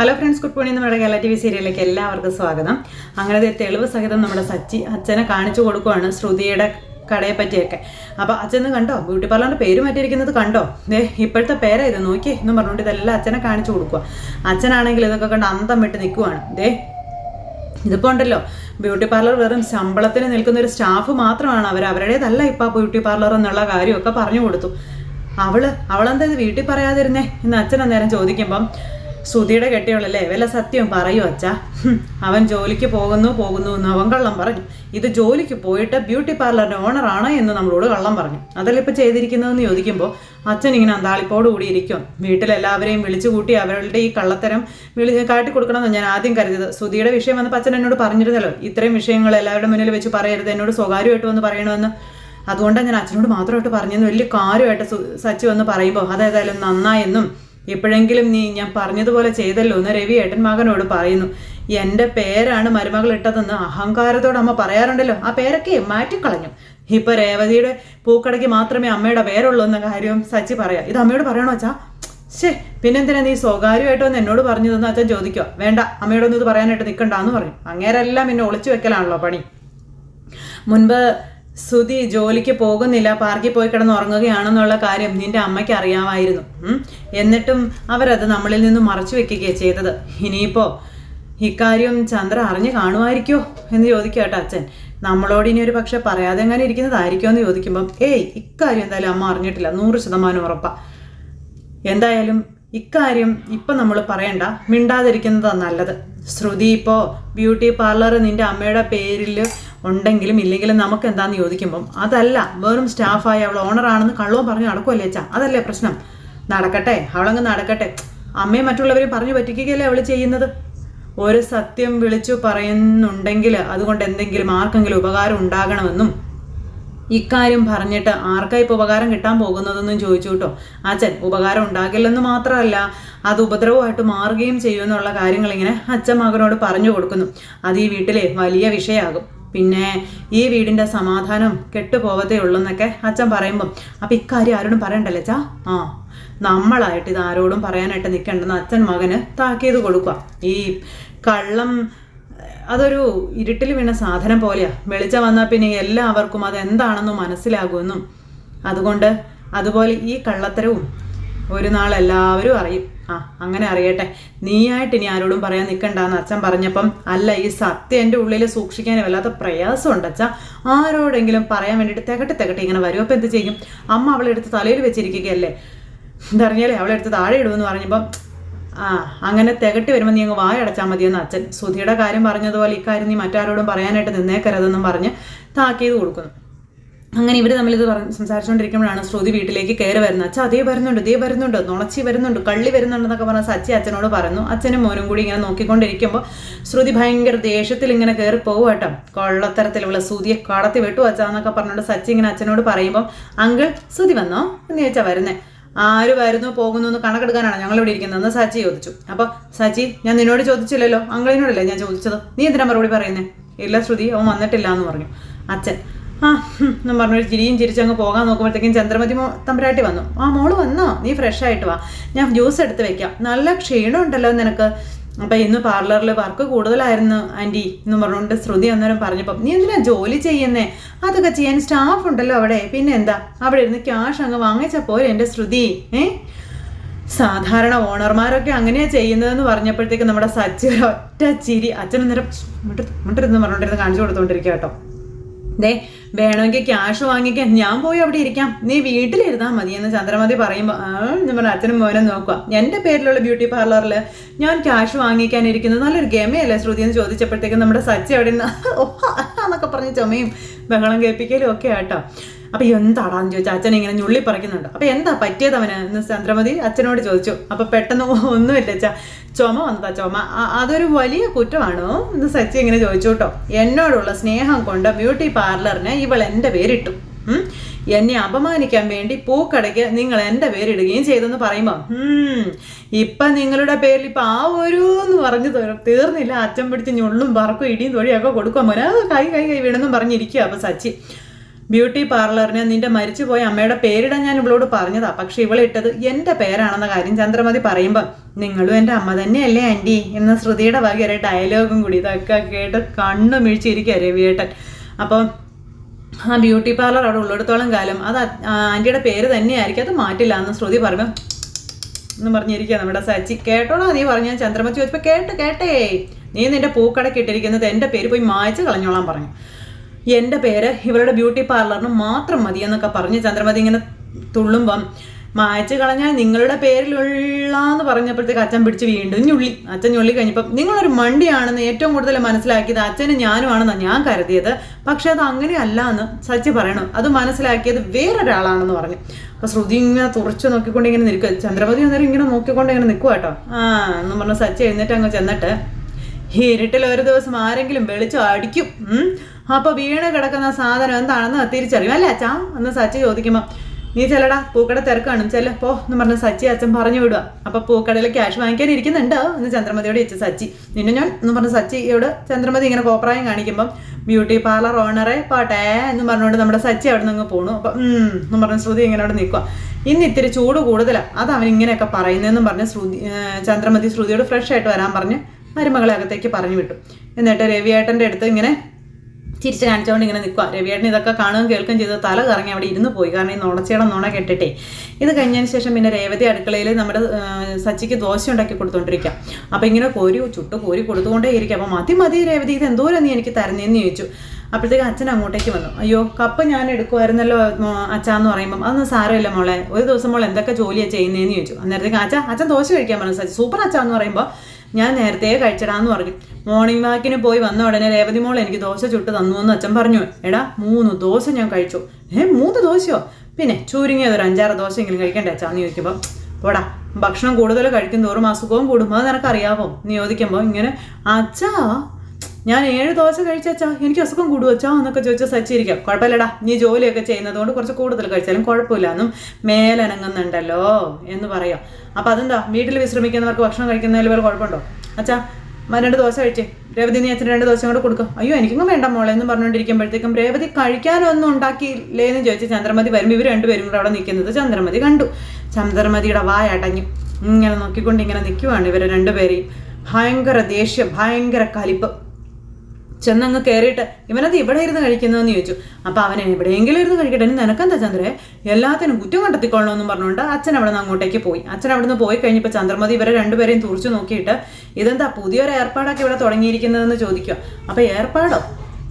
Hello friends good morning നമ്മുടെ Kerala T V സീരിയലിലേക്ക് എല്ലാവർക്കും സ്വാഗതം. അങ്ങനത്തെ തെളിവ് സഹിതം നമ്മുടെ സച്ചി അച്ഛനെ കാണിച്ചു കൊടുക്കുവാണ് ശ്രുതിയുടെ കടയെ പറ്റിയൊക്കെ. അപ്പോൾ അച്ഛന് കണ്ടോ? ബ്യൂട്ടി പാർലറിന്റെ പേര് മാറ്റിയിരിക്കുന്നത് കണ്ടോ? ദേ ഇപ്പോഴത്തെ പേരാ ഇത്. നോക്കി എന്ന് പറഞ്ഞുകൊണ്ട് ഇതെല്ലാം അച്ഛനെ കാണിച്ചു കൊടുക്കുക അച്ഛനാണെങ്കിൽ ഇതൊക്കെ കണ്ട് അന്തം വിട്ട് നിൽക്കുവാണ് ദേ ഇതിപ്പോൾ ഉണ്ടല്ലോ. ബ്യൂട്ടി പാർലർ വെറും ശമ്പളത്തിന് നിൽക്കുന്ന ഒരു സ്റ്റാഫ് മാത്രമാണ് അവർ അവരുടേതല്ല ഇപ്പം ബ്യൂട്ടി പാർലർ എന്നുള്ള കാര്യമൊക്കെ പറഞ്ഞു കൊടുത്തു. അവൾ അവളെന്താ ഇത് വീട്ടിൽ പറയാതിരുന്നേ? എന്ന് അച്ഛൻ അന്നേരം ചോദിക്കുമ്പം സുധിയുടെ കെട്ടിയുള്ളല്ലേ വല്ല സത്യം പറയൂ അച്ഛാ. അവൻ ജോലിക്ക് പോകുന്നു പോകുന്നു എന്ന് അവൻ കള്ളം പറഞ്ഞു. ഇത് ജോലിക്ക് പോയിട്ട് ബ്യൂട്ടി പാർലറിന്റെ ഓണറാണ് എന്ന് നമ്മളോട് കള്ളം പറഞ്ഞു. അതല്ല ഇപ്പൊ ചെയ്തിരിക്കുന്നതെന്ന് ചോദിക്കുമ്പോൾ അച്ഛൻ ഇങ്ങനെ അന്താളിപ്പോട് കൂടി ഇരിക്കും. വീട്ടിലെല്ലാവരെയും വിളിച്ചു കൂട്ടി അവരുടെ ഈ കള്ളത്തരം വിളി കാട്ടി കൊടുക്കണമെന്ന് ഞാൻ ആദ്യം കരുതിയത്. സുധിയുടെ വിഷയം വന്നപ്പോൾ അച്ഛൻ എന്നോട് പറഞ്ഞിരുന്നല്ലോ ഇത്രയും വിഷയങ്ങൾ എല്ലാവരുടെ മുന്നിൽ വെച്ച് പറയരുത് എന്നോട് സ്വകാര്യമായിട്ട് വന്ന് പറയണമെന്ന്. അതുകൊണ്ടാണ് ഞാൻ അച്ഛനോട് മാത്രമായിട്ട് പറഞ്ഞെന്ന് വലിയ കാര്യമായിട്ട് സച്ചു എന്ന് പറയുമ്പോൾ അതേതായാലും നന്നായെന്നും എപ്പോഴെങ്കിലും നീ ഞാൻ പറഞ്ഞതുപോലെ ചെയ്തല്ലോ എന്ന് രവി ഏട്ടൻ മകനോട് പറയുന്നു. എന്റെ പേരാണ് മരുമകൾ ഇട്ടതെന്ന് അഹങ്കാരത്തോട് അമ്മ പറയാറുണ്ടല്ലോ. ആ പേരൊക്കെ മാറ്റിക്കളഞ്ഞു. ഇപ്പൊ രേവതിയുടെ പൂക്കടയ്ക്ക് മാത്രമേ അമ്മയുടെ പേരുള്ളൂ എന്ന കാര്യവും സച്ചി പറയാം. ഇത് അമ്മയോട് പറയണോ അച്ഛാ? ശേ പിന്നെന്തിനാ നീ സ്വകാര്യമായിട്ടോ എന്നോട് പറഞ്ഞതെന്ന് അച്ഛൻ ചോദിക്കുക വേണ്ട അമ്മയോടൊന്നും ഇത് പറയാനായിട്ട് നിൽക്കണ്ടെന്ന് പറഞ്ഞു അങ്ങേരെല്ലാം പിന്നെ ഒളിച്ചു വെക്കലാണല്ലോ പണി. മുൻപ് സുധി ജോലിക്ക് പോകുന്നില്ല പാർക്കിൽ പോയി കിടന്ന് ഉറങ്ങുകയാണെന്നുള്ള കാര്യം നിന്റെ അമ്മയ്ക്ക് അറിയാമായിരുന്നു. എന്നിട്ടും അവരത് നമ്മളിൽ നിന്ന് മറച്ചു വെക്കുകയാണ് ചെയ്തത്. ഇനിയിപ്പോ ഇക്കാര്യം ചന്ദ്ര അറിഞ്ഞു കാണുമായിരിക്കോ എന്ന് ചോദിക്കട്ടെ അച്ഛൻ. നമ്മളോട് ഇനി ഒരു പക്ഷെ പറയാതെ എങ്ങനെ ഇരിക്കുന്നതായിരിക്കുമോ എന്ന് ചോദിക്കുമ്പം ഏയ് ഇക്കാര്യം എന്തായാലും അമ്മ അറിഞ്ഞിട്ടില്ല. നൂറ് ശതമാനം ഉറപ്പാ. എന്തായാലും ഇക്കാര്യം ഇപ്പം നമ്മൾ പറയണ്ട. മിണ്ടാതിരിക്കുന്നതാണ് നല്ലത്. ശ്രുതി ഇപ്പോൾ ബ്യൂട്ടി പാർലർ നിന്റെ അമ്മയുടെ പേരിൽ ഉണ്ടെങ്കിലും ഇല്ലെങ്കിലും നമുക്ക് എന്താന്ന് ചോദിക്കുമ്പം അതല്ല വെറും സ്റ്റാഫായി അവൾ ഓണറാണെന്ന് കള്ളവും പറഞ്ഞു നടക്കുമല്ലേ അച്ഛാ? അതല്ലേ പ്രശ്നം. നടക്കട്ടെ അവളങ്ങ് നടക്കട്ടെ. അമ്മയും മറ്റുള്ളവരെയും പറഞ്ഞു പറ്റിക്കുകയല്ലേ അവൾ ചെയ്യുന്നത്? ഒരു സത്യം വിളിച്ചു പറയുന്നുണ്ടെങ്കിൽ അതുകൊണ്ട് എന്തെങ്കിലും ആർക്കെങ്കിലും ഉപകാരം ഉണ്ടാകണമെന്നും ഇക്കാര്യം പറഞ്ഞിട്ട് ആർക്കാ ഇപ്പോൾ ഉപകാരം കിട്ടാൻ പോകുന്നതെന്നും ചോദിച്ചു കേട്ടോ. അച്ഛൻ ഉപകാരം ഉണ്ടാകില്ലെന്ന് മാത്രമല്ല അത് ഉപദ്രവമായിട്ട് മാറുകയും ചെയ്യുമെന്നുള്ള കാര്യങ്ങൾ ഇങ്ങനെ അച്ഛൻ മകനോട് പറഞ്ഞു കൊടുക്കുന്നു. അത് ഈ വീട്ടിലെ വലിയ വിഷയമാകും പിന്നെ ഈ വീടിന്റെ സമാധാനം കെട്ടുപോകത്തേ ഉള്ളൂ എന്നൊക്കെ അച്ഛൻ പറയുമ്പം അപ്പം ഇക്കാര്യം ആരോടും പറയണ്ടല്ലേ അച്ഛാ? ആ നമ്മളായിട്ട് ഇത് ആരോടും പറയാനായിട്ട് നിൽക്കേണ്ടെന്ന് അച്ഛൻ മകന് താക്കീത് കൊടുക്കുക ഈ കള്ളം അതൊരു ഇരുട്ടിൽ വീണ സാധനം പോലെയാ. വെളിച്ചം വന്നാൽ പിന്നെ എല്ലാവർക്കും അതെന്താണെന്നും മനസ്സിലാകുമെന്നും. അതുകൊണ്ട് അതുപോലെ ഈ കള്ളത്തരവും ഒരു നാൾ എല്ലാവരും അറിയും. ആ അങ്ങനെ അറിയട്ടെ. നീയായിട്ട് ഇനി ആരോടും പറയാൻ നിൽക്കണ്ടെന്ന് അച്ഛൻ പറഞ്ഞപ്പം അല്ല ഈ സത്യം എന്റെ ഉള്ളിൽ സൂക്ഷിക്കാൻ വല്ലാത്ത പ്രയാസമുണ്ട് അച്ഛ. ആരോടെങ്കിലും പറയാൻ വേണ്ടിയിട്ട് തികട്ടി തികട്ടി ഇങ്ങനെ വരും. അപ്പം എന്ത് ചെയ്യും? അമ്മ അവളെടുത്ത് തലയിൽ വെച്ചിരിക്കുകയല്ലേ? എന്തറിഞ്ഞാലേ അവളെടുത്ത് താഴെ ഇടുമെന്ന് പറഞ്ഞപ്പം ആ അങ്ങനെ തികട്ടി വരുമ്പോൾ നീ അങ്ങ് വായടച്ചാൽ മതിയെന്ന് അച്ഛൻ സുധിയുടെ കാര്യം പറഞ്ഞതുപോലെ ഇക്കാര്യം നീ മറ്റാരോടും പറയാനായിട്ട് നിന്നേക്കരുതെന്നും പറഞ്ഞ് താക്കീത് കൊടുക്കുന്നു. അങ്ങനെ ഇവർ തമ്മിൽ ഇത് പറഞ്ഞ് സംസാരിച്ചുകൊണ്ടിരിക്കുമ്പോഴാണ് ശ്രുതി വീട്ടിലേക്ക് കയറി വരുന്നത്. അച്ഛൻ അതേ വരുന്നുണ്ട് ദേ വരുന്നുണ്ട് നുണച്ചി വരുന്നുണ്ട് കള്ളി വരുന്നുണ്ടെന്നൊക്കെ പറഞ്ഞ സച്ചി അച്ഛനോട് പറഞ്ഞു അച്ഛനും മോനും കൂടി ഇങ്ങനെ നോക്കിക്കൊണ്ടിരിക്കുമ്പോൾ ശ്രുതി ഭയങ്കര ദേഷ്യത്തിൽ ഇങ്ങനെ കയറി പോവുകട്ടോ കൊള്ളത്തരത്തിലുള്ള ശ്രുതിയെ കടത്തി വെട്ടു അച്ഛാന്നൊക്കെ പറഞ്ഞുകൊണ്ട് സച്ചി ഇങ്ങനെ അച്ഛനോട് പറയുമ്പോൾ അങ്കിൾ ശ്രുതി വന്നോ? എന്ന് ചോദിച്ചാൽ വരുന്നേ. ആര് വരുന്നു പോകുന്നു എന്ന് കണക്കെടുക്കാനാണ് ഞങ്ങൾ ഇവിടെ ഇരിക്കുന്നതെന്ന് സച്ചി ചോദിച്ചു. അപ്പോൾ സച്ചി ഞാൻ നിന്നോട് ചോദിച്ചില്ലല്ലോ? അങ്കിളിനോടല്ലേ ഞാൻ ചോദിച്ചത്? നീ എന്തിനാ മറുപടി പറയുന്നേ? ഇല്ല ശ്രുതി അവൻ വന്നിട്ടില്ല എന്ന് പറഞ്ഞു. അച്ഛൻ ആ എന്നും പറഞ്ഞൊരു ചിരിയും ചിരിച്ചങ്ങ് പോകാൻ നോക്കുമ്പോഴത്തേക്കും ചന്ദ്രമതി മോ തമ്പരാട്ടി വന്നു. ആ മോൾ വന്നോ? നീ ഫ്രഷ് ആയിട്ട് വാ. ഞാൻ ജ്യൂസ് എടുത്ത് വെക്കാം. നല്ല ക്ഷീണം ഉണ്ടല്ലോ നിനക്ക്. അപ്പം ഇന്ന് പാർലറിൽ വർക്ക് കൂടുതലായിരുന്നു ആന്റി എന്ന് പറഞ്ഞുകൊണ്ട് ശ്രുതി അന്നേരം പറഞ്ഞപ്പം നീ എന്തിനാ ജോലി ചെയ്യുന്നേ? അതൊക്കെ ചെയ്യാൻ സ്റ്റാഫ് ഉണ്ടല്ലോ അവിടെ. പിന്നെ എന്താ? അവിടെ ഇരുന്ന് ക്യാഷ് അങ്ങ് വാങ്ങിച്ചാൽ പോരെ എന്റെ ശ്രുതി ഏ? സാധാരണ ഓണർമാരൊക്കെ അങ്ങനെയാ ചെയ്യുന്നതെന്ന് പറഞ്ഞപ്പോഴത്തേക്ക് നമ്മുടെ സച്ചി ഒരു ഒറ്റ ചിരി അച്ഛൻ അന്നേരം മുട്ടിരുന്ന് പറഞ്ഞുകൊണ്ടിരുന്ന് കാണിച്ചു കൊടുത്തോണ്ടിരിക്കാം കേട്ടോ. ദേ വേണമെങ്കിൽ ക്യാഷ് വാങ്ങിക്കാൻ ഞാൻ പോയി അവിടെ ഇരിക്കാം. നീ വീട്ടിലിരുന്നാൽ മതി എന്ന് ചന്ദ്രമതി പറയുമ്പോൾ എന്ന് പറഞ്ഞാൽ അച്ഛനും മോനും നോക്കുക എന്റെ പേരിലുള്ള ബ്യൂട്ടി പാർലറിൽ ഞാൻ ക്യാഷ് വാങ്ങിക്കാൻ ഇരിക്കുന്നത് നല്ലൊരു ഗമയല്ലേ ശ്രുതി എന്ന് ചോദിച്ചപ്പോഴത്തേക്കും നമ്മുടെ സച്ചി അവിടെ നിന്ന് ഓ എന്നൊക്കെ പറഞ്ഞ് ചുമയും ബഹളം കേൾപ്പിക്കലും ഒക്കെ ആട്ടോ. അപ്പൊ എന്താടാന്ന് ചോദിച്ചു അച്ഛൻ ഇങ്ങനെ ഞുള്ളി പറിക്കുന്നുണ്ട്. അപ്പൊ എന്താ പറ്റിയത് അവന്? എന്ന് ചന്ദ്രമതി അച്ഛനോട് ചോദിച്ചു. അപ്പൊ പെട്ടെന്ന് ഒന്നുമില്ല അച്ഛാ. ചുമ വന്നതാ ചുമ. അതൊരു വലിയ കുറ്റമാണോ? എന്ന് സച്ചി ഇങ്ങനെ ചോദിച്ചു കേട്ടോ. എന്നോടുള്ള സ്നേഹം കൊണ്ട് ബ്യൂട്ടി പാർലറിന് ഇവൾ എന്റെ പേരിട്ടു. എന്നെ അപമാനിക്കാൻ വേണ്ടി പൂക്കടയ്ക്ക് നിങ്ങൾ എന്റെ പേരിടുകയും ചെയ്തെന്ന് പറയുമ്പോൾ ഇപ്പം നിങ്ങളുടെ പേരിൽ ഇപ്പം ആ ഒരു എന്ന് പറഞ്ഞു തീർ- തീർന്നില്ല. അച്ഛൻ പിടിച്ച് ഞുള്ളും പറക്കും ഇടിയും തൊഴിയൊക്കെ കൊടുക്കാൻ മോനെ. കൈ കൈ കൈ വീണെന്നും പറഞ്ഞിരിക്കുക അപ്പം സച്ചി. ബ്യൂട്ടി പാർലറിന് നിന്റെ മരിച്ചുപോയ അമ്മയുടെ പേരിടാൻ ഞാൻ ഇവളോട് പറഞ്ഞതാ. പക്ഷെ ഇവളിട്ടത് എന്റെ പേരാണെന്ന കാര്യം ചന്ദ്രമതി പറയുമ്പം നിങ്ങളും എന്റെ അമ്മ തന്നെയല്ലേ ആന്റി എന്ന ശ്രുതിയുടെ വക ഒരു ഡയലോഗും കൂടി ഇതൊക്കെ കേട്ട് കണ്ണു മിഴിച്ചിരിക്കുക രവിയേട്ടൻ. അപ്പോൾ ആ ബ്യൂട്ടി പാർലർ അവിടെ ഉള്ളിടത്തോളം കാലം അത് ആന്റിയുടെ പേര് തന്നെയായിരിക്കും അത് മാറ്റില്ല എന്ന് ശ്രുതി പറഞ്ഞു എന്ന് പറഞ്ഞിരിക്കുക നമ്മുടെ സച്ചി. കേട്ടോടാ നീ പറഞ്ഞ ചന്ദ്രമതി ചോദിച്ചപ്പോൾ കേട്ട് കേട്ടേ. നീ നിന്റെ പൂക്കടക്കിട്ടിരിക്കുന്നത് എന്റെ പേര് പോയി മായച്ച് കളഞ്ഞോളാൻ പറഞ്ഞു. എന്റെ പേര് ഇവരുടെ ബ്യൂട്ടി പാർലറിന് മാത്രം മതി എന്നൊക്കെ പറഞ്ഞ് ചന്ദ്രമതി ഇങ്ങനെ തുള്ളുമ്പം മായച്ച് കളഞ്ഞാൽ നിങ്ങളുടെ പേരിലുള്ളാന്ന് പറഞ്ഞപ്പോഴത്തേക്ക് അച്ഛൻ പിടിച്ച് വീണ്ടും ഞുള്ളി. അച്ഛൻ ഞുള്ളി കഴിഞ്ഞപ്പം നിങ്ങളൊരു മണ്ടിയാണെന്ന് ഏറ്റവും കൂടുതൽ മനസ്സിലാക്കിയത് അച്ഛനും ഞാനുമാണെന്നാണ് ഞാൻ കരുതിയത്. പക്ഷെ അത് അങ്ങനെയല്ല എന്ന് സച്ചി പറയണം. അത് മനസ്സിലാക്കിയത് വേറൊരാളാണെന്ന് പറഞ്ഞു. അപ്പൊ ശ്രുതി ഇങ്ങനെ തുറച്ച് നോക്കിക്കൊണ്ട് ഇങ്ങനെ നിൽക്കുക ചന്ദ്രമതി അന്നേരം ഇങ്ങനെ നോക്കിക്കൊണ്ട് ഇങ്ങനെ നിൽക്കുക കേട്ടോ. ആ എന്ന് പറഞ്ഞു സച്ചി എഴുന്നേറ്റ് അങ്ങ് ചെന്നിട്ട് ഇരുട്ടിൽ ഒരു ദിവസം ആരെങ്കിലും വെളിച്ചം അടിക്കും. ഉം. അപ്പൊ വീണ് കിടക്കുന്ന സാധനം എന്താണെന്ന് തിരിച്ചറിയും. അല്ലേ അച്ഛാ? എന്ന് സച്ചി ചോദിക്കുമ്പോ നീ ചെല്ലടാ പൂക്കട തിരക്കാണ്. ചെല്ല പോ എന്ന് പറഞ്ഞ സച്ചി അച്ഛൻ പറഞ്ഞു വിടുക അപ്പൊ പൂക്കടയിൽ ക്യാഷ് വാങ്ങിക്കാൻ ഇരിക്കുന്നുണ്ട് എന്ന് ചന്ദ്രമതിയോട് ചോദിച്ചു സച്ചി. നിന്നെ ഞാൻ എന്ന് പറഞ്ഞ സച്ചിയോട് ചന്ദ്രമതി ഇങ്ങനെ കോപ്രായം കാണിക്കുമ്പം ബ്യൂട്ടി പാർലർ ഓണറെ പാട്ടെ എന്ന് പറഞ്ഞുകൊണ്ട് നമ്മുടെ സച്ചി അവിടെ നിന്ന് പോണു. അപ്പൊ എന്ന് പറഞ്ഞ ശ്രുതി ഇങ്ങനെ അവിടെ നിൽക്കുക ഇന്ന് ഇത്തിരി ചൂട് കൂടുതലാണ് അത് അവൻ ഇങ്ങനെയൊക്കെ പറയുന്നതെന്നും പറഞ്ഞ് ശ്രുതി ചന്ദ്രമതി ശ്രുതിയോട് ഫ്രഷ് ആയിട്ട് വരാൻ പറഞ്ഞ് മരുമകളെ അകത്തേക്ക് പറഞ്ഞു വിട്ടു. എന്നിട്ട് രവിയേട്ടന്റെ അടുത്ത് ഇങ്ങനെ ചിരിച്ച് കാണിച്ചുകൊണ്ട് ഇങ്ങനെ നിൽക്കുക രവിയേട്ടൻ ഇതൊക്കെ കാണുകയും കേൾക്കുകയും ചെയ്ത് തല കറങ്ങി അവിടെ ഇരുന്ന് പോയി. കാരണം ഈ നുണച്ചയുടെ നുണ കെട്ടിട്ടേ. ഇത് കഴിഞ്ഞതിന് ശേഷം പിന്നെ രേവതി അടുക്കളയിൽ നമ്മുടെ സച്ചിക്ക് ദോശ ഉണ്ടാക്കി കൊടുത്തോണ്ടിരിക്കുക അപ്പോൾ ഇങ്ങനെ കോരി ചുട്ട് കോരി കൊടുത്തുകൊണ്ടേ ഇരിക്കുക അപ്പോൾ മതി മതി രേവതി ഇത് എന്തോരം നീ എനിക്ക് തരുന്നതെന്ന് ചോദിച്ചു. അപ്പോഴത്തേക്ക് അച്ഛൻ അങ്ങോട്ടേക്ക് വന്നു. അയ്യോ കപ്പ് ഞാൻ എടുക്കുമായിരുന്നല്ലോ അച്ഛാന്ന് പറയുമ്പം. അതൊന്നും സാരമില്ല മോളെ. ഒരു ദിവസം മോൾ എന്തൊക്കെ ജോലിയാണ് ചെയ്യുന്നതെന്ന് ചോദിച്ചു. അന്നേരത്തേക്ക് അച്ഛാ അച്ഛൻ ദോശ കഴിക്കാൻ പറഞ്ഞു സച്ചി. സൂപ്പർ അച്ഛാന്ന് പറയുമ്പോൾ ഞാൻ നേരത്തെ കഴിച്ചിടാന്ന് പറഞ്ഞു. മോർണിംഗ് വാക്കിന് പോയി വന്ന ഉടനെ രേവതി മോൾ എനിക്ക് ദോശ ചുട്ട് തന്നു എന്ന് അച്ഛൻ പറഞ്ഞു. എടാ മൂന്ന് ദോശ ഞാൻ കഴിച്ചു. ഏ മൂന്ന് ദോശയോ? പിന്നെ ചുരുങ്ങിയത് ഒരു അഞ്ചാറ് ദോശയെങ്കിലും കഴിക്കണ്ടേ അച്ഛാന്ന് ചോദിക്കുമ്പോൾ പോടാ ഭക്ഷണം കൂടുതൽ കഴിക്കും തോറും അസുഖവും കൂടുമ്പോൾ നിനക്കറിയാവോ? നീ ചോദിക്കുമ്പോൾ ഇങ്ങനെ അച്ഛാ ഞാൻ ഏഴ് ദോശ കഴിച്ചാ എനിക്ക് അസുഖം കൂടുവച്ചോ എന്നൊക്കെ ചോദിച്ചാൽ സച്ചിരിക്കാം. കുഴപ്പമില്ലടാ നീ ജോലിയൊക്കെ ചെയ്യുന്നതുകൊണ്ട് കുറച്ച് കൂടുതൽ കഴിച്ചാലും കുഴപ്പമില്ല എന്നും മേലനങ്ങുന്നുണ്ടല്ലോ എന്ന് പറയാം. അപ്പം അതെന്താ വീട്ടിൽ വിശ്രമിക്കുന്നവർക്ക് ഭക്ഷണം കഴിക്കുന്നതിൽ വേറെ കുഴപ്പമുണ്ടോ? അച്ഛാ രണ്ട് ദോശ കഴിച്ചേ. രേവതി നീ അച്ഛന് രണ്ട് ദോശ കൂടെ കൊടുക്കും. അയ്യോ എനിക്കൊന്നും വേണ്ട മോളെ എന്ന് പറഞ്ഞുകൊണ്ടിരിക്കുമ്പോഴത്തേക്കും രേവതി കഴിക്കാനൊന്നും ഉണ്ടാക്കിയില്ലേ എന്ന് ചോദിച്ച് ചന്ദ്രമതി വരുമ്പോൾ ഇവർ രണ്ടുപേരും കൂടെ അവിടെ നിൽക്കുന്നത് ചന്ദ്രമതി കണ്ടു. ചന്ദ്രമതിയുടെ വായ അടഞ്ഞു. ഇങ്ങനെ നോക്കിക്കൊണ്ട് ഇങ്ങനെ നിൽക്കുവാണ് ഇവരെ രണ്ടുപേരെയും. ഭയങ്കര ദേഷ്യം ഭയങ്കര കലിപ്പ്. ചെന്നങ്ങ് കയറിയിട്ട് ഇവനത് ഇവിടെ ഇരുന്ന് കഴിക്കുന്നതെന്ന് ചോദിച്ചു. അപ്പോൾ അവനെ എവിടെയെങ്കിലും ഇരുന്ന് കഴിക്കട്ടെ. ഇനി നിനക്കെന്താ ചന്ദ്രേ? എല്ലാത്തിനും കുറ്റം കണ്ടെത്തിക്കൊള്ളണമെന്നും പറഞ്ഞുകൊണ്ട് അച്ഛൻ അവിടെ നിന്ന് അങ്ങോട്ടേക്ക് പോയി. അച്ഛൻ അവിടെ നിന്ന് പോയി കഴിഞ്ഞപ്പോൾ ചന്ദ്രമതി ഇവരെ രണ്ടുപേരെയും തുറച്ചു നോക്കിയിട്ട് ഇതെന്താ പുതിയൊരു ഏർപ്പാടൊക്കെ ഇവിടെ തുടങ്ങിയിരിക്കുന്നതെന്ന് ചോദിക്കുക അപ്പോൾ ഏർപ്പാടോ?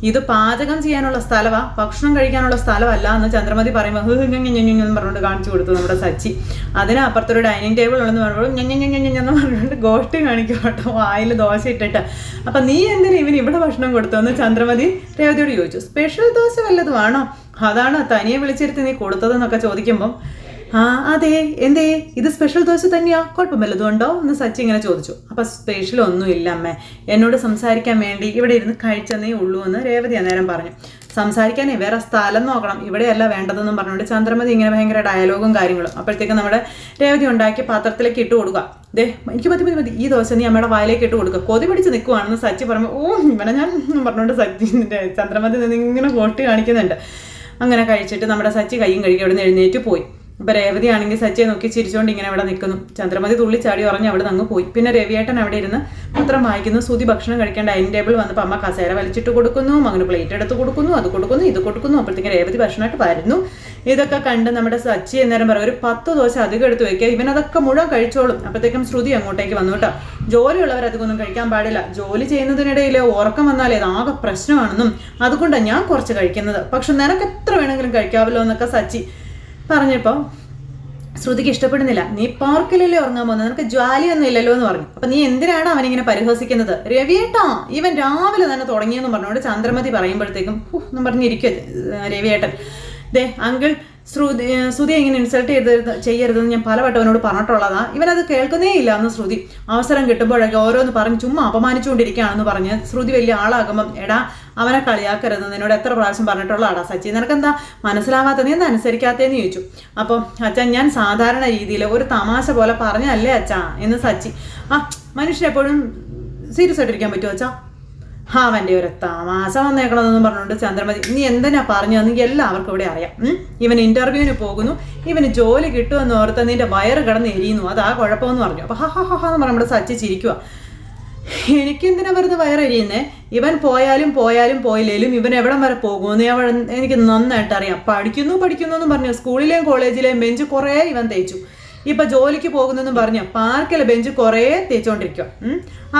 ഇത് പാചകം ചെയ്യാനുള്ള സ്ഥലമാ ഭക്ഷണം കഴിക്കാനുള്ള സ്ഥലമല്ല എന്ന് ചന്ദ്രമതി പറയുമ്പോൾ എന്ന് പറഞ്ഞുകൊണ്ട് കാണിച്ചു കൊടുത്തു നമ്മുടെ സച്ചി. അതിനപ്പുറത്തൊരു ഡൈനിങ് ടേബിൾ ഉള്ളെന്ന് പറയുമ്പോൾ ഞഞ്ഞ ഞഞ്ഞ ഞഞ്ഞ എന്ന് പറഞ്ഞുകൊണ്ട് ഗോഷ്ടി കാണിക്കും കേട്ടോ വായിൽ ദോശ ഇട്ടിട്ട്. അപ്പം നീ എന്തിനാ ഇവന് ഇവിടെ ഭക്ഷണം കൊടുത്തതെന്ന് ചന്ദ്രമതി രേവതിയോട് ചോദിച്ചു. സ്പെഷ്യൽ ദോശ വല്ലതും ആണോ? അതാണ് തനിയെ വിളിച്ചിരുത്തി നീ കൊടുത്തതെന്നൊക്കെ ചോദിക്കുമ്പം ആ അതെ. എന്തേ? ഇത് സ്പെഷ്യൽ ദോശ തന്നെയാ? കുഴപ്പം വല്ലതും ഉണ്ടോ എന്ന് സച്ചി ഇങ്ങനെ ചോദിച്ചു. അപ്പം സ്പെഷ്യൽ ഒന്നും ഇല്ല അമ്മേ. എന്നോട് സംസാരിക്കാൻ വേണ്ടി ഇവിടെ ഇരുന്ന് കഴിച്ചെന്നേ ഉള്ളൂ എന്ന് രേവതി അന്നേരം പറഞ്ഞു. സംസാരിക്കാനേ വേറെ സ്ഥലം നോക്കണം. ഇവിടെയല്ല വേണ്ടതെന്നും പറഞ്ഞുകൊണ്ട് ചന്ദ്രമതി ഇങ്ങനെ ഭയങ്കര ഡയലോഗും കാര്യങ്ങളും. അപ്പോഴത്തേക്കും നമ്മുടെ രേവതി ഉണ്ടാക്കി പാത്രത്തിലേക്ക് ഇട്ട് കൊടുക്കുക. ദേ എനിക്ക് മതി മതി മതി ഈ ദോശ നീ അമ്മയുടെ വായിലേക്ക് ഇട്ട് കൊടുക്കുക കൊതി പിടിച്ച് നിൽക്കുവാണെന്ന് സച്ചി പറഞ്ഞു ഓ ഇവനെ ഞാൻ പറഞ്ഞുകൊണ്ട് സച്ചി ചന്ദ്രമതി നിന്ന് ഇങ്ങനെ പൊട്ടി കാണിക്കുന്നുണ്ട്. അങ്ങനെ കഴിച്ചിട്ട് നമ്മുടെ സച്ചി കൈയും കഴുകി അവിടെ നിന്ന് എഴുന്നേറ്റ് പോയി. ഇപ്പൊ രേവതി ആണെങ്കിൽ സച്ചിയെ നോക്കി ചിരിച്ചുകൊണ്ട് ഇങ്ങനെ അവിടെ നിൽക്കുന്നു ചന്ദ്രമതി തുള്ളി ചാടി ഉറഞ്ഞ് അവിടെ നിന്ന് പോയി. പിന്നെ രവിയേട്ടൻ അവിടെ ഇരുന്ന് പത്രം വായിക്കുന്നു സുതി ഭക്ഷണം കഴിക്കാൻ ഡൈനിങ് ടേബിൾ വന്നപ്പോൾ അമ്മ കസേര വലിച്ചിട്ട് കൊടുക്കുന്നു മകന് പ്ലേറ്റ് എടുത്ത് കൊടുക്കുന്നു അത് കൊടുക്കുന്നു ഇത് കൊടുക്കുന്നു. അപ്പോഴത്തേക്ക് രേവതി ഭക്ഷണമായിട്ട് വരുന്നു. ഇതൊക്കെ കണ്ട് നമ്മുടെ സച്ചി എന്നേരം പറയും ഒരു പത്ത് ദോശ അധികം എടുത്ത് വെക്കുക ഇവൻ അതൊക്കെ മുഴുവൻ കഴിച്ചോളും. അപ്പോഴത്തേക്കും ശ്രുതി അങ്ങോട്ടേക്ക് വന്നു കേട്ടോ. ജോലിയുള്ളവർ അധികമൊന്നും കഴിക്കാൻ പാടില്ല. ജോലി ചെയ്യുന്നതിനിടയിൽ ഉറക്കം വന്നാലേ ആകെ പ്രശ്നമാണെന്നും അതുകൊണ്ടാണ് ഞാൻ കുറച്ച് കഴിക്കുന്നത്. പക്ഷെ നിനക്ക് എത്ര വേണമെങ്കിലും കഴിക്കാമല്ലോ എന്നൊക്കെ സച്ചി പറഞ്ഞപ്പോൾ ശ്രുതിക്ക് ഇഷ്ടപ്പെടുന്നില്ല. നീ പാർക്കിലല്ലേ ഉറങ്ങാൻ പോകുന്നത്? നിനക്ക് ജ്വാലിയൊന്നും ഇല്ലല്ലോ എന്ന് പറഞ്ഞു. അപ്പൊ നീ എന്തിനാണ് അവനിങ്ങനെ പരിഹസിക്കുന്നത്? രവിയേട്ടാ ഇവൻ രാവിലെ തന്നെ തുടങ്ങിയെന്ന് പറഞ്ഞുകൊണ്ട് ചന്ദ്രമതി പറയുമ്പോഴത്തേക്കും എന്ന് പറഞ്ഞിരിക്കുക രവിയേട്ടൻ. ദേ അങ്കിൾ ശ്രുതി ശ്രുതി ഇങ്ങനെ ഇൻസൾട്ട് ചെയ്ത് ചെയ്യരുതെന്ന് ഞാൻ പലവട്ടം അവനോട് പറഞ്ഞിട്ടുള്ളതാ. ഇവനത് കേൾക്കുന്നേ ഇല്ല എന്ന് ശ്രുതി. അവസരം കിട്ടുമ്പോഴൊക്കെ ഓരോന്ന് പറഞ്ഞ് ചുമ്മാ അപമാനിച്ചുകൊണ്ടിരിക്കുകയാണെന്ന് പറഞ്ഞ് ശ്രുതി വലിയ ആളാകുമ്പം എടാ അവനെ കളിയാക്കരുത്. നിന്നോട് എത്ര പ്രാവശ്യം പറഞ്ഞിട്ടുള്ളതാടാ സച്ചി. നിനക്ക് എന്താ മനസ്സിലാവാത്ത? നീ എന്താ അനുസരിക്കാത്തതെന്ന് ചോദിച്ചു. അപ്പം അച്ഛൻ ഞാൻ സാധാരണ രീതിയിൽ ഒരു തമാശ പോലെ പറഞ്ഞല്ലേ അച്ഛാ എന്ന് സച്ചി. ആ മനുഷ്യൻ എപ്പോഴും സീരിയസ് ആയിട്ടിരിക്കാൻ പറ്റുമോ അച്ഛാ? അവന്റെ ഒരു തമാശ വന്നേക്കണമെന്നും പറഞ്ഞുകൊണ്ട് ചന്ദ്രമതി നീ എന്തിനാ പറഞ്ഞതെന്ന് എല്ലാവർക്കും ഇവിടെ അറിയാം. ഇവൻ ഇന്റർവ്യൂവിന് പോകുന്നു. ഇവന് ജോലി കിട്ടുമെന്ന് ഓർത്ത് നിന്റെ വയറ് കിടന്ന് എരിയുന്നു. അതാ കുഴപ്പമെന്ന് പറഞ്ഞു. അപ്പൊ ഹ ഹ ഹ എന്ന് നമ്മുടെ സച്ചി ചിരിക്കുക എനിക്കെന്തിനാ വെറുതെ വയറരിയുന്നേ? ഇവൻ പോയാലും പോയാലും പോയില്ലേലും ഇവൻ എവിടം വരെ പോകുമെന്ന് ഞാൻ എനിക്ക് നന്നായിട്ട് അറിയാം. പഠിക്കുന്നു പഠിക്കുന്നു എന്ന് പറഞ്ഞു. സ്കൂളിലെയും കോളേജിലെയും ബെഞ്ച് കുറേ ഇവൻ തേച്ചു. ഇപ്പൊ ജോലിക്ക് പോകുന്നെന്നും പറഞ്ഞു. പാർക്കിലെ ബെഞ്ച് കുറേ തേച്ചുകൊണ്ടിരിക്കും.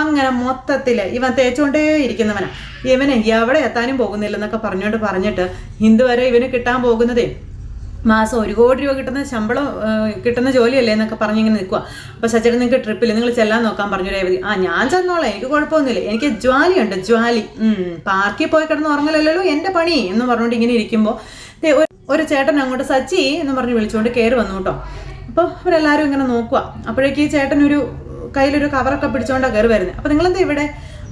അങ്ങനെ മൊത്തത്തിൽ ഇവൻ തേച്ചുകൊണ്ടേ ഇരിക്കുന്നവനാ. ഇവനെ എവിടെ എത്താനും പോകുന്നില്ലെന്നൊക്കെ പറഞ്ഞുകൊണ്ട് പറഞ്ഞിട്ട് ഇതുവരെ ഇവന് കിട്ടാൻ പോകുന്നതേ മാസം ഒരു കോടി രൂപ കിട്ടുന്ന ശമ്പളം കിട്ടുന്ന ജോലിയല്ലേ എന്നൊക്കെ പറഞ്ഞ് ഇങ്ങനെ നിൽക്കുക അപ്പോൾ സച്ചേട്ടൻ നിങ്ങൾക്ക് ട്രിപ്പിൽ നിങ്ങൾ ചെല്ലാൻ നോക്കാൻ പറഞ്ഞു രേവതി. ആ ഞാൻ ചെന്നോളാം എനിക്ക് കുഴപ്പമൊന്നുമില്ല. എനിക്ക് ജ്വാലിയുണ്ട് ജ്വാലി. പാർക്കിൽ പോയി കിടന്ന് ഉറങ്ങലല്ലോ എന്റെ പണി എന്ന് പറഞ്ഞുകൊണ്ട് ഇങ്ങനെ ഇരിക്കുമ്പോൾ ദേ ഒരു- ചേട്ടൻ അങ്ങോട്ട് സച്ചി എന്ന് പറഞ്ഞ് വിളിച്ചുകൊണ്ട് കയറി വന്നു കേട്ടോ. അപ്പോൾ അവരെല്ലാവരും ഇങ്ങനെ നോക്കുക അപ്പോഴേക്ക് ഈ ചേട്ടൻ ഒരു കയ്യിലൊരു കവറൊക്കെ പിടിച്ചുകൊണ്ടാണ് കയറി വരുന്നത് അപ്പോൾ നിങ്ങളെന്താ ഇവിടെ?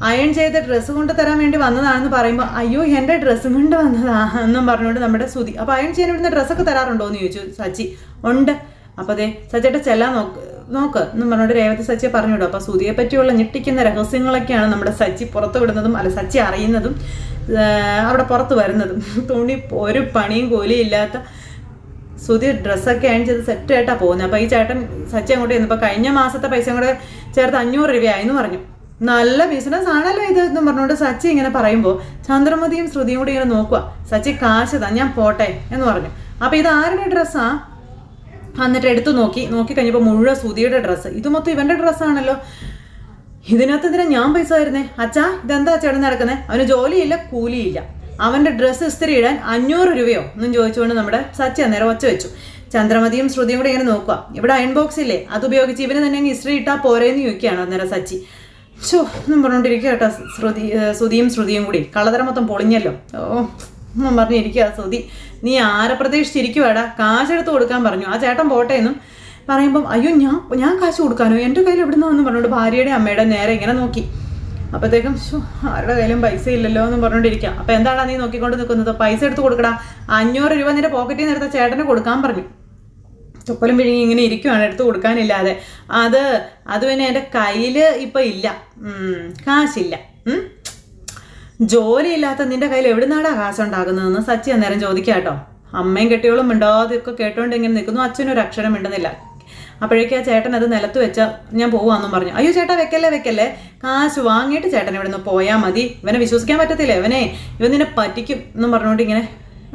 അയൺ ചെയ്ത ഡ്രസ്സ് കൊണ്ട് തരാൻ വേണ്ടി വന്നതാണെന്ന് പറയുമ്പോൾ അയ്യോ എന്റെ ഡ്രസ്സ് കൊണ്ട് വന്നതാ എന്നും പറഞ്ഞുകൊണ്ട് നമ്മുടെ സുതി അപ്പോൾ അയൺ ചെയ്യാൻ ഇവിടുന്ന് ഡ്രസ്സൊക്കെ തരാറുണ്ടോ എന്ന് ചോദിച്ചു സച്ചി. ഉണ്ട്. അപ്പോൾ അതെ സച്ചേട്ട ചെല്ലാൻ നോക്ക് നോക്ക് എന്നും പറഞ്ഞുകൊണ്ട് രേവതി സച്ചിയെ പറഞ്ഞു വിടും അപ്പോൾ സുതിയെ പറ്റിയുള്ള ഞെട്ടിക്കുന്ന രഹസ്യങ്ങളൊക്കെയാണ് നമ്മുടെ സച്ചി പുറത്തു വിടുന്നതും അല്ല സച്ചി അറിയുന്നതും അവിടെ പുറത്ത് വരുന്നതും. തുണി ഒരു പണിയും കൂലിയും ഇല്ലാത്ത സുധി ഡ്രസ്സൊക്കെ അയൺ ചെയ്ത് സെറ്റായിട്ടാണ് പോകുന്നത്. അപ്പോൾ ഈ ചേട്ടൻ സച്ചി അങ്ങോട്ട് ചെന്നപ്പോൾ കഴിഞ്ഞ മാസത്തെ പൈസ കൂടെ ചേർത്ത് അഞ്ഞൂറ് രൂപയായി എന്ന് പറഞ്ഞു. നല്ല ബിസിനസ് ആണല്ലോ ഇത് എന്ന് പറഞ്ഞുകൊണ്ട് സച്ചി ഇങ്ങനെ പറയുമ്പോൾ ചന്ദ്രമതിയും ശ്രുതിയും കൂടി ഇങ്ങനെ നോക്കുക സച്ചി കാശ് താ ഞാൻ പോട്ടെ എന്ന് പറഞ്ഞു. അപ്പോൾ ഇത് ആരുടെ ഡ്രസ്സാ എന്നിട്ട് എടുത്തു നോക്കി. നോക്കി കഴിഞ്ഞപ്പോൾ മുഴുവൻ ശ്രുതിയുടെ ഡ്രസ്സ് ഇത് മൊത്തം ഇവന്റെ ഡ്രസ്സാണല്ലോ ഇതിനകത്ത് എന്തിനാ ഞാൻ പൈസ തരുന്നേ? അച്ഛാ ഇതെന്താ ചേട്ടൻ നടക്കുന്നത് അവന് ജോലിയില്ല കൂലിയില്ല. അവന്റെ ഡ്രസ്സ് ഇസ്തിരി ഇടാൻ അഞ്ഞൂറ് രൂപയോ? എന്നും ചോദിച്ചുകൊണ്ട് നമ്മുടെ സച്ചി അന്നേരം ഒച്ച വെച്ചു. ചന്ദ്രമതിയും ശ്രുതിയും കൂടെ ഇങ്ങനെ നോക്കുക ഇവിടെ അയൺ ബോക്സ് ഇല്ലേ? അത് ഉപയോഗിച്ച് ഇവന് തന്നെ ഇസ്തിരി ഇട്ടാ പോരേന്ന് ചോദിക്കുകയാണ് അന്നേരം സച്ചി. ഷോ എന്നും പറഞ്ഞുകൊണ്ടിരിക്കുക കേട്ടോ ശ്രുതി ശ്രുതിയും ശ്രുതിയും കൂടി. കളതര മൊത്തം പൊളിഞ്ഞല്ലോ. ഓ എന്നും പറഞ്ഞിരിക്കുക ശ്രുതി. നീ ആരെ പ്രതീക്ഷിച്ചിരിക്കുവാടാ? കാശെടുത്ത് കൊടുക്കാൻ പറഞ്ഞു. ആ ചേട്ടൻ പോട്ടെ എന്നും പറയുമ്പം അയ്യോ ഞാൻ ഞാൻ കാശ് കൊടുക്കാനോ? എന്റെ കയ്യിൽ എവിടെ നിന്നാന്ന് പറഞ്ഞുകൊണ്ട് ഭാര്യയുടെ അമ്മയുടെ നേരെ ഇങ്ങനെ നോക്കി. അപ്പോഴത്തേക്കും ആരുടെ കയ്യിലും പൈസ ഇല്ലല്ലോ? എന്ന് പറഞ്ഞുകൊണ്ടിരിക്കുക അപ്പം എന്താണ് നീ നോക്കിക്കൊണ്ട് നിൽക്കുന്നത്? പൈസ എടുത്ത് കൊടുക്കടാ. അഞ്ഞൂറ് രൂപ നിന്റെ പോക്കറ്റിൽ നിന്ന് എടുത്ത ചേട്ടന് കൊടുക്കാൻ പറഞ്ഞു. ചുപ്പലും വിഴുങ്ങി ഇങ്ങനെ ഇരിക്കുവാണ് എടുത്ത് കൊടുക്കാനില്ലാതെ. അത് അത് പിന്നെ എന്റെ കയ്യിൽ ഇപ്പം ഇല്ല. കാശില്ല. ജോലിയില്ലാത്ത നിന്റെ കയ്യിൽ എവിടുന്നാടാ കാശുണ്ടാകുന്നതെന്ന് സച്ചി അന്നേരം ചോദിക്കാം കേട്ടോ അമ്മയും കെട്ടിയോളും മിണ്ടാതെയൊക്കെ കേട്ടോണ്ട് ഇങ്ങനെ നിൽക്കുന്നു. അച്ഛനൊരു അക്ഷരം മിണ്ടുന്നില്ല. അപ്പോഴേക്കും ആ ചേട്ടൻ അത് നിലത്ത് വെച്ച ഞാൻ പോവാന്നും പറഞ്ഞു. അയ്യോ ചേട്ടാ വെക്കല്ലേ വെക്കല്ലേ? കാശ് വാങ്ങിയിട്ട് ചേട്ടൻ ഇവിടെ നിന്ന് പോയാൽ മതി. ഇവനെ വിശ്വസിക്കാൻ പറ്റത്തില്ല. ഇവനെ ഇവൻ നിന്നെ പറ്റിക്കും എന്നും പറഞ്ഞുകൊണ്ട് ഇങ്ങനെ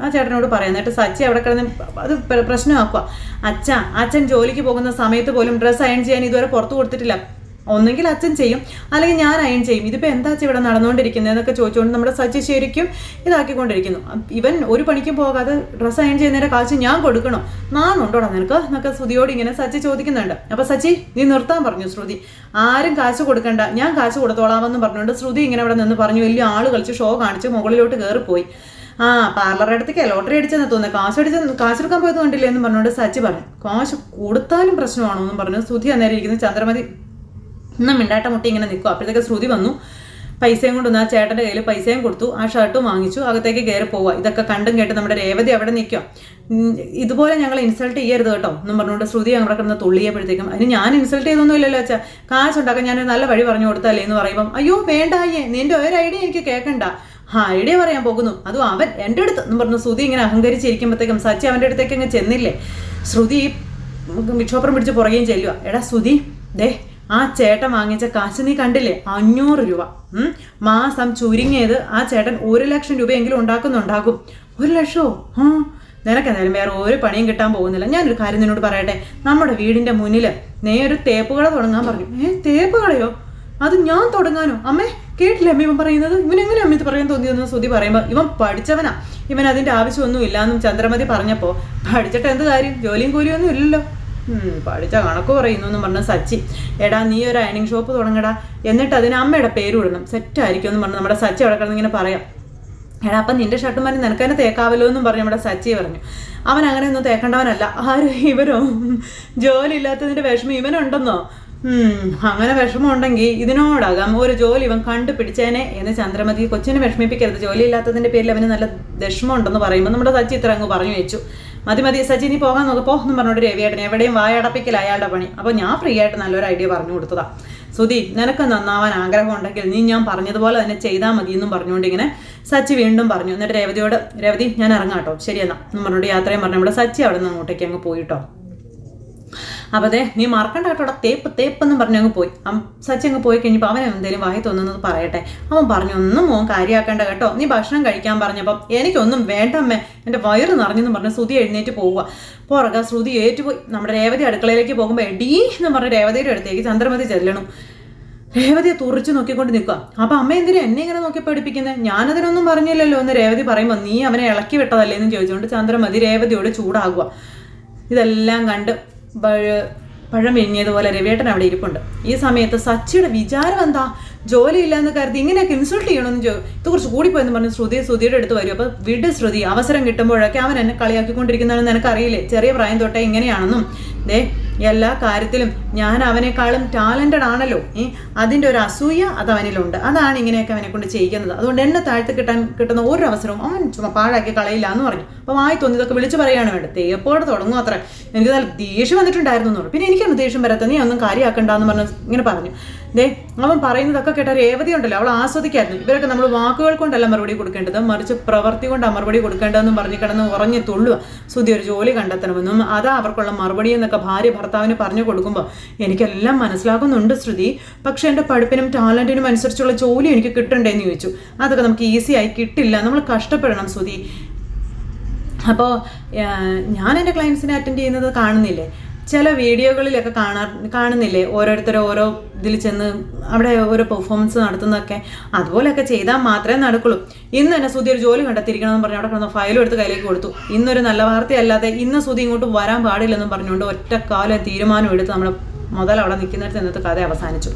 ആ ചേട്ടനോട് പറയാം. എന്നിട്ട് സച്ചി അവിടെ കിടന്ന് അത് പ്ര- പ്രശ്നമാക്കുക അച്ഛ അച്ഛൻ ജോലിക്ക് പോകുന്ന സമയത്ത് പോലും ഡ്രസ്സ് അയൺ ചെയ്യാൻ ഇതുവരെ പുറത്ത് കൊടുത്തിട്ടില്ല. ഒന്നെങ്കിൽ അച്ഛൻ ചെയ്യും അല്ലെങ്കിൽ ഞാൻ അയൺ ചെയ്യും. ഇതിപ്പോൾ എന്താ ഇവിടെ നടന്നുകൊണ്ടിരിക്കുന്നത് എന്നൊക്കെ ചോദിച്ചുകൊണ്ട് നമ്മുടെ സച്ചി ശരിക്കും ഇതാക്കിക്കൊണ്ടിരിക്കുന്നു. ഇവൻ ഒരു പണിക്കും പോകാതെ ഡ്രസ്സ് അയൺ ചെയ്യുന്നതിന്റെ കാശ് ഞാൻ കൊടുക്കണോ? നാന്നുണ്ടോടാ നിനക്ക്? എന്നൊക്കെ ശ്രുതിയോട് ഇങ്ങനെ സച്ചി ചോദിക്കുന്നുണ്ട്. അപ്പോൾ സച്ചി നീ നിർത്താൻ പറഞ്ഞു ശ്രുതി. ആരും കാശ് കൊടുക്കണ്ട. ഞാൻ കാശ് കൊടുത്തോളാമെന്ന് പറഞ്ഞുകൊണ്ട് ശ്രുതി ഇങ്ങനെ അവിടെ നിന്ന് പറഞ്ഞു. വലിയ ആൾ കളിച്ച് ഷോ കാണിച്ച് മുകളിലോട്ട് കയറിപ്പോയി ആ പാർലറുടെ അടുത്തേക്ക് ലോട്ടറി അടിച്ചെന്ന് തോന്നുന്നു. കാശ് അടിച്ച് കാശ് എടുക്കാൻ പോയത് കണ്ടില്ലേ എന്ന് പറഞ്ഞുകൊണ്ട് സച്ചി പറഞ്ഞു. കാശ് കൊടുത്താലും പ്രശ്നമാണോ എന്ന് പറഞ്ഞു. ശ്രുതി അന്നേരം ഇരിക്കുന്ന. ചന്ദ്രമതി ഇന്നും മിണ്ടാട്ട മുട്ടി ഇങ്ങനെ നിൽക്കും അപ്പോഴത്തേക്ക് ശ്രുതി വന്നു. പൈസയും കൊണ്ട് ആ ചേട്ടന്റെ കയ്യിൽ പൈസയും കൊടുത്തു. ആ ഷർട്ടും വാങ്ങിച്ചു. അകത്തേക്ക് കയറി പോവുക ഇതൊക്കെ കണ്ടും കേട്ട് നമ്മുടെ രേവതി അവിടെ നിൽക്കുക ഇതുപോലെ ഞങ്ങൾ ഇൻസൾട്ട് ചെയ്യരുത് കേട്ടോ എന്നും പറഞ്ഞുകൊണ്ട് ശ്രുതി അവിടെ കിടന്ന് തുള്ളിയപ്പോഴത്തേക്കും അതിന് ഞാൻ ഇൻസൾട്ട് ചെയ്തൊന്നും ഇല്ലല്ലോ അച്ഛാ കാശുണ്ടാക്കാൻ ഞാനൊരു നല്ല വഴി പറഞ്ഞു കൊടുത്താലേ എന്ന് പറയുമ്പം അയ്യോ വേണ്ടായേ നിന്റെ ഒരു ഐഡിയ എനിക്ക് കേൾക്കണ്ട ഐഡിയ പറയാൻ പോകുന്നു. അതും അവൻ എന്റെ അടുത്ത് എന്ന് പറഞ്ഞു ശ്രുതി ഇങ്ങനെ അഹങ്കരിച്ചിരിക്കുമ്പോഴത്തേക്കും സച്ചി അവന്റെ അടുത്തേക്ക് അങ്ങ് ചെന്നില്ലേ? ശ്രുതി വിക്ഷോഭം പിടിച്ച് പുറകെയും ചെല്ലുക എടാ ശ്രുതി ദേ ആ ചേട്ടൻ വാങ്ങിച്ച കാശ് നീ കണ്ടില്ലേ? അഞ്ഞൂറ് രൂപ. മാസം ചുരുങ്ങിയത് ആ ചേട്ടൻ ഒരു ലക്ഷം രൂപയെങ്കിലും ഉണ്ടാക്കുന്നുണ്ടാകും. ഒരു ലക്ഷമോ ആ? നിനക്കെന്തായാലും വേറെ ഒരു പണിയും കിട്ടാൻ പോകുന്നില്ല. ഞാനൊരു കാര്യം നിന്നോട് പറയട്ടെ. നമ്മുടെ വീടിന്റെ മുന്നിൽ നേ ഒരു തേപ്പ് തുടങ്ങാൻ പറഞ്ഞു. ഏ തേപ്പ് കടയോ അത് ഞാൻ തുടങ്ങാനോ? അമ്മേ കേട്ടില്ലേ അമ്മ ഇവൻ പറയുന്നത്? ഇവൻ എങ്ങനെ അമ്മ ഇത് പറയാൻ തോന്നിയതെന്ന് ശ്രുതി പറയുമ്പോൾ ഇവൻ പഠിച്ചവനാ. ഇവൻ അതിന്റെ ആവശ്യമൊന്നും ഇല്ലാന്നും ചന്ദ്രമതി പറഞ്ഞപ്പോൾ പഠിച്ചിട്ട് എന്ത് കാര്യം? ജോലിയും കൂലിയും ഒന്നും ഇല്ലല്ലോ. പഠിച്ച കണക്ക് പറയുന്നു എന്ന് പറഞ്ഞ സച്ചി. എടാ നീ ഒരു അയണിങ് ഷോപ്പ് തുടങ്ങടാ. എന്നിട്ട് അതിന് അമ്മയുടെ പേര് വിടണം സെറ്റായിരിക്കും എന്ന് പറഞ്ഞ് നമ്മുടെ സച്ചി അവിടെ കിടന്ന് ഇങ്ങനെ പറയാം. എടാ അപ്പം നിന്റെ ഷർട്ടും മതി നിനക്ക് തന്നെ തേക്കാവല്ലോ എന്നും പറഞ്ഞു നമ്മുടെ സച്ചി പറഞ്ഞു. അവൻ അങ്ങനെ ഒന്നും തേക്കേണ്ടവനല്ല. ആരും ഇവരോ ജോലി ഇല്ലാത്തതിന്റെ വിഷമം ഇവനുണ്ടെന്നോ? അങ്ങനെ വിഷമം ഉണ്ടെങ്കിൽ ഇതിനോടാകാം ഒരു ജോലി ഇവൻ കണ്ടുപിടിച്ചേനെ എന്ന് ചന്ദ്രമതി കൊച്ചിനെ വിഷമിപ്പിക്കരുത്. ജോലി ഇല്ലാത്തതിന്റെ പേരിൽ അവന് നല്ല വിഷമം ഉണ്ടെന്ന് പറയുമ്പോൾ നമ്മുടെ സച്ചി ഇത്ര അങ്ങ് പറഞ്ഞു വെച്ചു. മതി മതി സച്ചി നീ പോകാൻ നോക്ക്. പറഞ്ഞോട് പറഞ്ഞോണ്ട് രവിയേട്ടൻ എവിടെയും വായടപ്പിക്കൽ അയാളുടെ പണി. അപ്പോൾ ഞാൻ ഫ്രീ ആയിട്ട് നല്ലൊരു ഐഡിയ പറഞ്ഞു കൊടുത്തതാ. സുധി നിനക്ക് നന്നാവാൻ ആഗ്രഹം ഉണ്ടെങ്കിൽ നീ ഞാൻ പറഞ്ഞതുപോലെ തന്നെ ചെയ്താൽ മതി എന്നും പറഞ്ഞുകൊണ്ട് ഇങ്ങനെ സച്ചി വീണ്ടും പറഞ്ഞു. എന്നിട്ട് രേവതിയോട് രേവതി ഞാൻ ഇറങ്ങാട്ടോ ശരിയെന്നാ എന്ന്. പറഞ്ഞുകൊണ്ട് യാത്രയും പറഞ്ഞു. നമ്മുടെ സച്ചി അവിടെ നിന്ന് അങ്ങോട്ടേക്ക് അങ്ങ് പോയിട്ടോ അപ്പോൾ അതെ നീ മറക്കണ്ട കേട്ടോ തേപ്പ് തേപ്പ് പറഞ്ഞ് അങ്ങ് പോയി. സച്ചി അങ്ങ് പോയി കഴിഞ്ഞപ്പോൾ അവൻ എന്തെങ്കിലും വായി തോന്നുന്നത് പറയട്ടെ. അവൻ പറഞ്ഞു ഒന്നും മോൻ കാര്യമാക്കേണ്ട കേട്ടോ. നീ ഭക്ഷണം കഴിക്കാൻ പറഞ്ഞപ്പം എനിക്കൊന്നും വേണ്ട അമ്മേ. എന്റെ വയറ് നിറഞ്ഞെന്ന് പറഞ്ഞ് ശ്രുതി എഴുന്നേറ്റ് പോവുക പുറകെ ശ്രുതി ഏറ്റുപോയി നമ്മുടെ രേവതി അടുക്കളയിലേക്ക് പോകുമ്പോൾ എടീ എന്ന് പറഞ്ഞ രേവതിയുടെ അടുത്തേക്ക് ചന്ദ്രമതി ചെല്ലണം. രേവതിയെ തുറച്ചു നോക്കിക്കൊണ്ട് നിൽക്കുക അപ്പൊ അമ്മ എന്തിനാ എന്നെ ഇങ്ങനെ നോക്കി പഠിപ്പിക്കുന്നത് ഞാനതിനൊന്നും പറഞ്ഞില്ലല്ലോ എന്ന് രേവതി പറയുമ്പോൾ നീ അവനെ ഇളക്കി വിട്ടതല്ലേ? എന്ന് ചോദിച്ചുകൊണ്ട് ചന്ദ്രമതി രേവതിയോട് ചൂടാകുക ഇതെല്ലാം കണ്ട് പഴ- പഴം വിഴിഞ്ഞതുപോലെ രവിയേട്ടൻ അവിടെ ഇരിപ്പുണ്ട്. ഈ സമയത്ത് സച്ചിയുടെ വിചാരം എന്താ? ജോലിയില്ല എന്ന് കരുതി ഇങ്ങനെയൊക്കെ ഇൻസൾട്ട് ചെയ്യണമെന്ന് ചോ ഇത് കുറച്ച് കൂടിപ്പോയെന്ന് പറഞ്ഞ് ശ്രുതി ശ്രുതിയുടെ അടുത്ത് വരും. അപ്പോൾ വിട് ശ്രുതി അവസരം കിട്ടുമ്പോഴൊക്കെ അവൻ എന്നെ കളിയാക്കിക്കൊണ്ടിരിക്കുന്നതാണെന്ന് എനിക്കറിയില്ലേ ചെറിയ പ്രായം തൊട്ടേ ഇങ്ങനെയാണെന്നും. ദേ എല്ലാ കാര്യത്തിലും ഞാൻ അവനേക്കാളും ടാലന്റഡ് ആണല്ലോ. ഏ അതിന്റെ ഒരു അസൂയ അത് അവനിലുണ്ട്. അതാണ് ഇങ്ങനെയൊക്കെ അവനെ കൊണ്ട് ചെയ്യുന്നത് അതുകൊണ്ട് എന്നെ താഴ്ത്തി കിട്ടാൻ കിട്ടുന്ന ഒരു അവസരവും അവൻ ചുമ്മാ പാഴാക്കി കളയില്ല എന്ന് പറഞ്ഞു. അപ്പോൾ വായി തോന്നിയതൊക്കെ വിളിച്ചു പറയുകയാണ് വേണ്ടത്. തേപ്പോടെ തുടങ്ങും അത്ര. എനിക്ക് നല്ല ദേഷ്യം വന്നിട്ടുണ്ടായിരുന്നു പറഞ്ഞു. പിന്നെ എനിക്കാണ് ദേഷ്യം വരാത്ത നീ ഒന്നും കാര്യമാക്കണ്ടെന്ന് പറഞ്ഞ് ഇങ്ങനെ പറഞ്ഞു. ദേ അവൻ പറയുന്നതൊക്കെ കേട്ട രേവതി ഉണ്ടല്ലോ അവൾ ആസ്വദിക്കായിരുന്നു. ഇവരൊക്കെ നമ്മൾ വാക്കുകൾ കൊണ്ടല്ല മറുപടി കൊടുക്കേണ്ടത് മറിച്ച് പ്രവൃത്തി കൊണ്ടാണ് മറുപടി കൊടുക്കേണ്ടതെന്നും പറഞ്ഞ് കിടന്ന് ഉറഞ്ഞു തുള്ളുക. സുധി ഒരു ജോലി കണ്ടെത്തണമെന്നും അതാ അവർക്കുള്ള മറുപടി എന്നൊക്കെ ഭാര്യ ഭർത്താവിന് പറഞ്ഞു കൊടുക്കുമ്പോൾ എനിക്കെല്ലാം മനസ്സിലാക്കുന്നുണ്ട് ശ്രുതി. പക്ഷെ എന്റെ പഠിപ്പിനും ടാലന്റിനും അനുസരിച്ചുള്ള ജോലി എനിക്ക് കിട്ടണ്ടേ എന്ന് ചോദിച്ചു. അതൊക്കെ നമുക്ക് ഈസി ആയി കിട്ടില്ല. നമ്മൾ കഷ്ടപ്പെടണം ശ്രുതി അപ്പോൾ ഞാൻ എന്റെ ക്ലയൻസിനെ അറ്റൻഡ് ചെയ്യുന്നത് കാണുന്നില്ലേ? ചില വീഡിയോകളിലൊക്കെ കാണാ കാണുന്നില്ലേ? ഓരോരുത്തർ ഓരോ ഇതിൽ ചെന്ന് അവിടെ ഓരോ പെർഫോമൻസ് നടത്തുന്നതൊക്കെ. അതുപോലെയൊക്കെ ചെയ്താൽ മാത്രമേ നടക്കുള്ളൂ. ഇന്ന് തന്നെ സുധി ഒരു ജോലി കണ്ടെത്തിയിരിക്കണമെന്ന് പറഞ്ഞ് അവിടെ കിടന്ന ഫയലും എടുത്ത് കയ്യിലേക്ക് കൊടുത്തു. ഇന്നൊരു നല്ല വാർത്തയല്ലാതെ ഇന്ന് സുധി ഇങ്ങോട്ട് വരാൻ പാടില്ലെന്നും പറഞ്ഞുകൊണ്ട് ഒറ്റക്കാലം തീരുമാനം എടുത്ത് നമ്മൾ മുതൽ അവിടെ നിൽക്കുന്നിടത്ത് ഇന്നത്തെ കഥ അവസാനിച്ചു.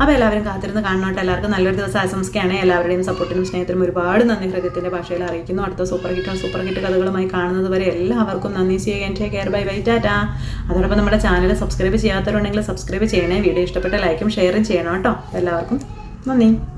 അപ്പോൾ എല്ലാവരും കാത്തിരുന്ന് കാണണോട്ടെ. എല്ലാവർക്കും നല്ലൊരു ദിവസം ആശംസിക്കുകയാണ്. എല്ലാവരുടെയും സപ്പോർട്ടിനും സ്നേഹത്തിനും ഒരുപാട് നന്ദി ഹൃദയത്തിന്റെ ഭാഷയിൽ അറിയിക്കുന്നു. അടുത്ത സൂപ്പർ ഹിറ്റും സൂപ്പർ ഹിറ്റ് കഥകളുമായി കാണുന്നത് വരെ എല്ലാവർക്കും നന്ദി. ചെയ്യുക take care bye bye tata അതോടൊപ്പം നമ്മുടെ ചാനൽ സബ്സ്ക്രൈബ് ചെയ്യാത്തവരുണ്ടെങ്കിൽ സബ്സ്ക്രൈബ് ചെയ്യണേ. വീഡിയോ ഇഷ്ടപ്പെട്ട ലൈക്കും ഷെയറും ചെയ്യണം കേട്ടോ. എല്ലാവർക്കും നന്ദി.